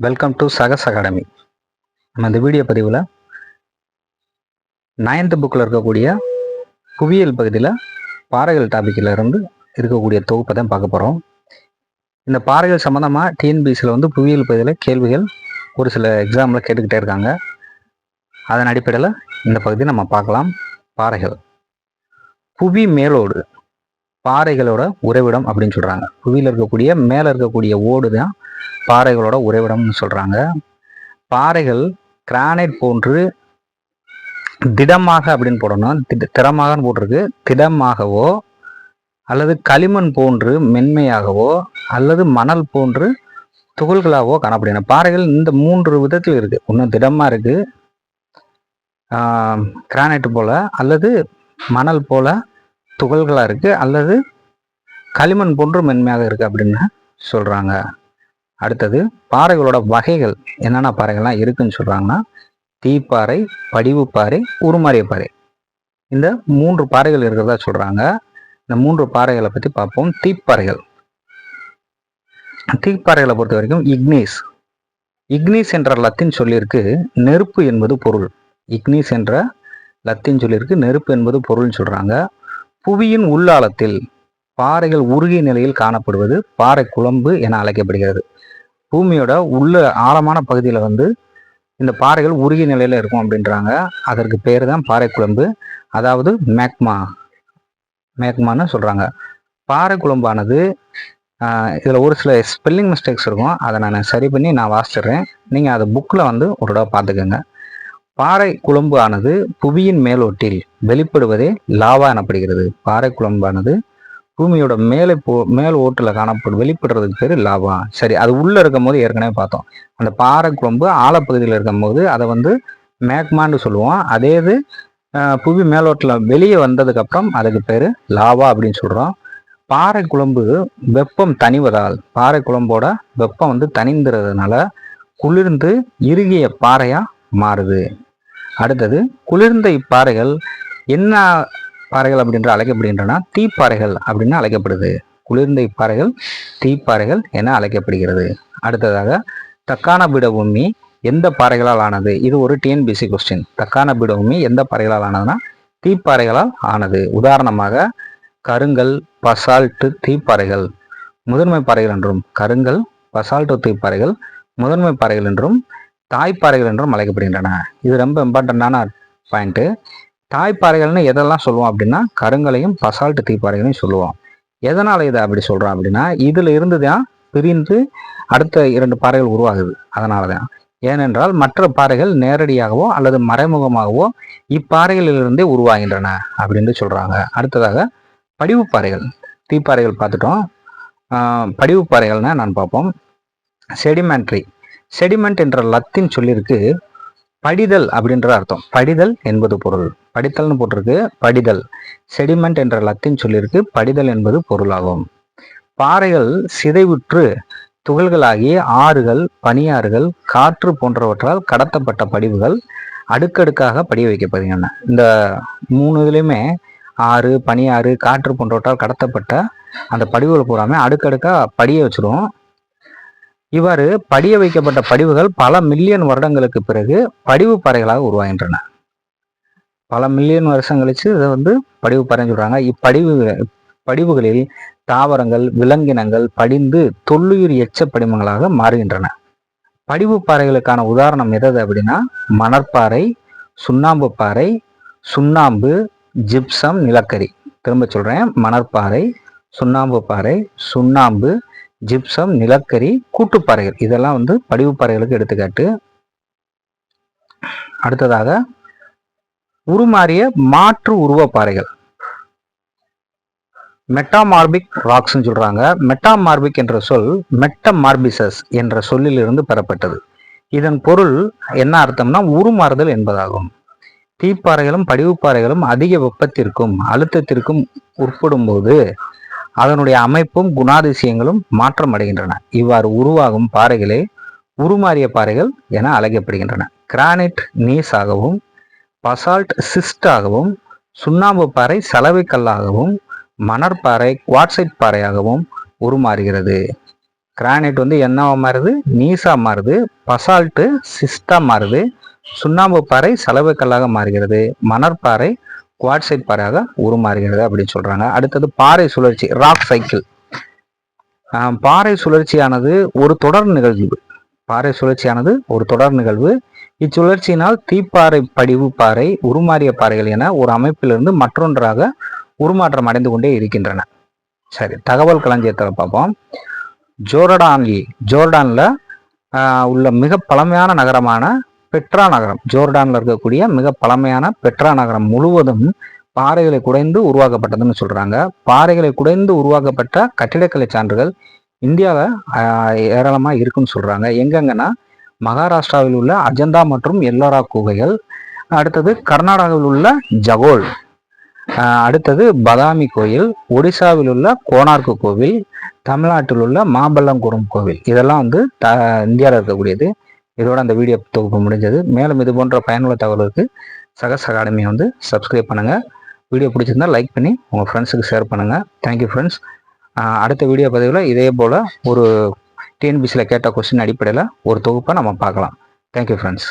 Welcome to சகஸ் academy நம்ம இந்த video பதிவில் நயன்த் புக்கில் இருக்கக்கூடிய புவியியல் பகுதியில் பாறைகள் டாப்பிக்கில் இருந்து இருக்கக்கூடிய தொகுப்பை தான் பார்க்க போகிறோம் இந்த பாறைகள் சம்மந்தமாக டிஎன்பிசியில் வந்து புவியியல் பகுதியில் கேள்விகள் ஒரு சில எக்ஸாமில் கேட்டுக்கிட்டே இருக்காங்க. அதன் அடிப்படையில் இந்த பகுதி நம்ம பார்க்கலாம். பாறைகள். புவி மேலோடு பாறைகளோட உறைவிடம் அப்படின்னு சொல்கிறாங்க புவியில் இருக்கக்கூடிய மேலே இருக்கக்கூடிய ஓடு தான் பாறைகளோட உறைவிடம்னு சொல்கிறாங்க பாறைகள் கிரானைட் போன்று திடமாக அப்படின்னு போடணும். திட திறமாக போட்டிருக்கு. திடமாகவோ அல்லது களிமண் போன்று மென்மையாகவோ அல்லது மணல் போன்று துகள்களாகவோ காணப்படுகின்றன. பாறைகள் இந்த மூன்று விதத்தில் இருக்குது ஒன்று திடமாக இருக்குது கிரானைட் போல் அல்லது மணல் போல் துகள்களாக இருக்குது அல்லது களிமண் போன்று மென்மையாக இருக்குது அப்படின்னு சொல்கிறாங்க அடுத்தது பாறைகளோட வகைகள் என்னென்ன பாறைகள்லாம் இருக்குன்னு சொல்கிறாங்கன்னா தீப்பாறை படிவுப்பாறை உருமாறிய பாறை இந்த மூன்று பாறைகள் இருக்கிறதா சொல்கிறாங்க இந்த மூன்று பாறைகளை பற்றி பார்ப்போம். தீப்பாறைகள். தீப்பாறைகளை பொறுத்த வரைக்கும் இக்னீஸ். இக்னீஸ் என்ற லத்தின் சொல்லியிருக்கு நெருப்பு என்பது பொருள். இக்னீஸ் என்ற லத்தின் சொல்லியிருக்கு நெருப்பு என்பது பொருள்னு சொல்கிறாங்க புவியின் உள்ளாலத்தில் பாறைகள் உருகிய நிலையில் காணப்படுவது பாறை குழம்பு என அழைக்கப்படுகிறது. பூமியோட உள்ள ஆழமான பகுதியில் வந்து இந்த பாறைகள் உருகிய நிலையில் இருக்கும் அப்படின்றாங்க. அதற்கு பேர் தான் பாறை குழம்பு. அதாவது மேக்மா. மேக்மான்னு சொல்கிறாங்க பாறை குழம்பானது இதில் ஒரு சில ஸ்பெல்லிங் மிஸ்டேக்ஸ் இருக்கும். அதை நான் சரி பண்ணி நான் வாசிச்சிடுறேன். நீங்கள் அதை புக்கில் வந்து ஒரு தடவை பார்த்துக்கோங்க. பாறை குழம்பு ஆனது புவியின் மேலோட்டில் வெளிப்படுவதே லாவா எனப்படுகிறது. பாறை குழம்பானது பூமியோட மேலே போ மேல் ஓட்டில் காணப்படும் வெளிப்படுறதுக்கு பேர் லாவா சரி அது உள்ளே இருக்கும் போது ஏற்கனவே பார்த்தோம். அந்த பாறை குழம்பு ஆழப்பகுதியில் இருக்கும் போது அதை வந்து மேக்மான்னு சொல்லுவோம். அதே இது புவி மேலோட்டில் வெளியே வந்ததுக்கப்புறம் அதுக்கு பேர் லாவா அப்படின்னு சொல்கிறோம் பாறை குழம்பு வெப்பம் தணிவதால் பாறை குழம்போட வெப்பம் வந்து தனிந்துறதுனால குளிர்ந்து இறுகிய பாறையாக மாறுது. அடுத்தது குளிர்ந்த இப்பாறைகள் என்ன பாறைகள் அப்படின்ற அழைக்கப்படுகின்றன. தீப்பாறைகள் அப்படின்னு அழைக்கப்படுது. குளிர்ந்த இப்பாறைகள் தீப்பாறைகள் என அழைக்கப்படுகிறது. அடுத்ததாக தக்கான பீடபூமி எந்த பாறைகளால் ஆனது? இது ஒரு டிஎன்பிசி கொஸ்டின் தக்கான பீடபூமி எந்த பாறைகளால் ஆனதுன்னா தீப்பாறைகளால் ஆனது. உதாரணமாக கருங்கல் பசால்ட்டு தீப்பாறைகள். முதன்மை பாறைகள் என்றும் கருங்கல் பசால்ட்டு தீப்பாறைகள் முதன்மை பாறைகள் என்றும் தாய்ப்பாறைகள் என்றும் அழைக்கப்படுகின்றன. இது ரொம்ப இம்பார்ட்டண்ட்டான பாயிண்ட்டு தாய்ப்பாறைகள்னு எதெல்லாம் சொல்லுவோம் அப்படின்னா கருங்கலையும் பசால்ட் தீப்பாறைகளையும் சொல்லுவோம். எதனால் இதை அப்படி சொல்கிறோம் அப்படின்னா இதில் இருந்து தான் பிரிந்து அடுத்த இரண்டு பாறைகள் உருவாகுது. அதனால தான். ஏனென்றால் மற்ற பாறைகள் நேரடியாகவோ அல்லது மறைமுகமாகவோ இப்பாறைகளிலிருந்தே உருவாகின்றன அப்படின்னு சொல்கிறாங்க அடுத்ததாக படிவு பாறைகள். தீப்பாறைகள் பார்த்துட்டோம். படிவு பாறைகள்னா நான் பார்ப்போம். செடிமெண்ட்ரி. செடிமெண்ட் என்ற லத்தின் சொல்லிருக்கு படிதல் அப்படின்ற அர்த்தம். படிதல் என்பது பொருள். படித்தல்னு போட்டிருக்கு. படிதல். செடிமெண்ட் என்ற லத்தின் சொல்லியிருக்கு படிதல் என்பது பொருளாகும். பாறைகள் சிதைவுற்று துகள்களாகி ஆறுகள் பனியாறுகள் காற்று போன்றவற்றால் கடத்தப்பட்ட படிவுகள் அடுக்கடுக்காக படிய வைக்கப்படுகின்றன. இந்த மூணு இதுலேயுமே ஆறு பனியாறு காற்று போன்றவற்றால் கடத்தப்பட்ட அந்த படிவுகள் பூராமே அடுக்கடுக்காக படிய வச்சிருவோம். இவ்வாறு படிய வைக்கப்பட்ட படிவுகள் பல மில்லியன் வருடங்களுக்கு பிறகு படிவு பாறைகளாக உருவாகின்றன. பல மில்லியன் வருஷம் கழிச்சு இதை வந்து படிவு பாறைன்னு சொல்றாங்க இப்படிவு படிவுகளில் தாவரங்கள் விலங்கினங்கள் படிந்து தொல்லுயிர் எச்ச படிமங்களாக மாறுகின்றன. படிவு பாறைகளுக்கான உதாரணம் எதது அப்படின்னா மணற்பாறை சுண்ணாம்பு பாறை சுண்ணாம்பு ஜிப்சம் நிலக்கரி. திரும்ப சொல்றேன். மணற்பாறை சுண்ணாம்பு பாறை சுண்ணாம்பு ஜிப்சம் நிலக்கரி கூட்டுப்பாறைகள். இதெல்லாம் வந்து படிவுப்பாறைகளுக்கு எடுத்துக்காட்டு. அடுத்ததாக உருமாறிய மாற்று உருவ பாறைகள் மெட்டாமார்பிக் ராக்ஸ்ன்னு சொல்றாங்க. மெட்டாமார்பிக் என்ற சொல் மெட்டமார்பிசஸ் என்ற சொல்லிலிருந்து பெறப்பட்டது. இதன் பொருள் என்ன அர்த்தம்னா உருமாறுதல் என்பதாகும். தீப்பாறைகளும் படிவுப்பாறைகளும் அதிக வெப்பத்திற்கும் அழுத்தத்திற்கும் உட்படும் போது அதனுடைய அமைப்பும் குணாதிசயங்களும் மாற்றம் அடைகின்றன இவ்வாறு உருவாகும் பாறைகளே உருமாறிய பாறைகள் என அழைக்கப்படுகின்றன. கிரானைட் நீஸாகவும் பசால்ட் சிஸ்டாகவும் சுண்ணாம்பு பாறை சலவை கல்லாகவும் மணற்பாறை குவாட்சைட் பாறையாகவும் உருமாறுகிறது. கிரானைட் வந்து என்னவா மாறுது? நீசா மாறுது. பசால்ட்டு சிஸ்டா மாறுது. சுண்ணாம்பு பாறை சலவை கல்லாக மாறுகிறது மணற்பாறை குவாட்சைட் பாறையாக உருமாறுகிறது அப்படின்னு சொல்றாங்க. அடுத்தது பாறை சுழற்சி ராக் சைக்கிள் பாறை சுழற்சியானது ஒரு தொடர் நிகழ்வு. பாறை சுழற்சியானது ஒரு தொடர் நிகழ்வு. இச்சுழற்சியினால் தீப்பாறை படிவு பாறை உருமாறிய பாறைகள் என ஒரு அமைப்பிலிருந்து மற்றொன்றாக உருமாற்றம் அடைந்து கொண்டே இருக்கின்றன. சரி தகவல் களஞ்சியத்தில் பார்ப்போம். ஜோர்டான்லி ஜோர்டானில் உள்ள மிக பழமையான நகரமான பெட்ரா நகரம். ஜோர்டானில் இருக்கக்கூடிய மிக பழமையான பெட்ரா நகரம் முழுவதும் பாறைகளை குடைந்து உருவாக்கப்பட்டதுன்னு சொல்கிறாங்க பாறைகளை குடைந்து உருவாக்கப்பட்ட கட்டிடக்கலை சான்றுகள் இந்தியாவில் ஏராளமாக இருக்குன்னு சொல்கிறாங்க எங்கெங்கன்னா மகாராஷ்டிராவில் உள்ள அஜந்தா மற்றும் எல்லோரா குகைகள். அடுத்தது கர்நாடகாவில் உள்ள ஜகோல். அடுத்தது பதாமி கோயில் ஒடிசாவில் உள்ள கோனார்க்கு கோவில் தமிழ்நாட்டில் உள்ள மாபல்லங்குரம் கோவில். இதெல்லாம் வந்து த இந்தியாவில் இருக்கக்கூடியது. இதோட அந்த வீடியோ தொகுப்பு முடிஞ்சது. மேலும் இது போன்ற பயனுள்ள தகவலுக்கு சகஸ் அகாடமியை வந்து சப்ஸ்கிரைப் பண்ணுங்கள் வீடியோ பிடிச்சிருந்தா லைக் பண்ணி உங்கள் ஃப்ரெண்ட்ஸுக்கு ஷேர் பண்ணுங்கள் தேங்க்யூ ஃப்ரெண்ட்ஸ் அடுத்த வீடியோ பதிவில் இதே போல் ஒரு டிஎன்பிசியில் கேட்ட கொஸ்டின் அடிப்படையில் ஒரு தொகுப்பை நம்ம பார்க்கலாம். Thank you friends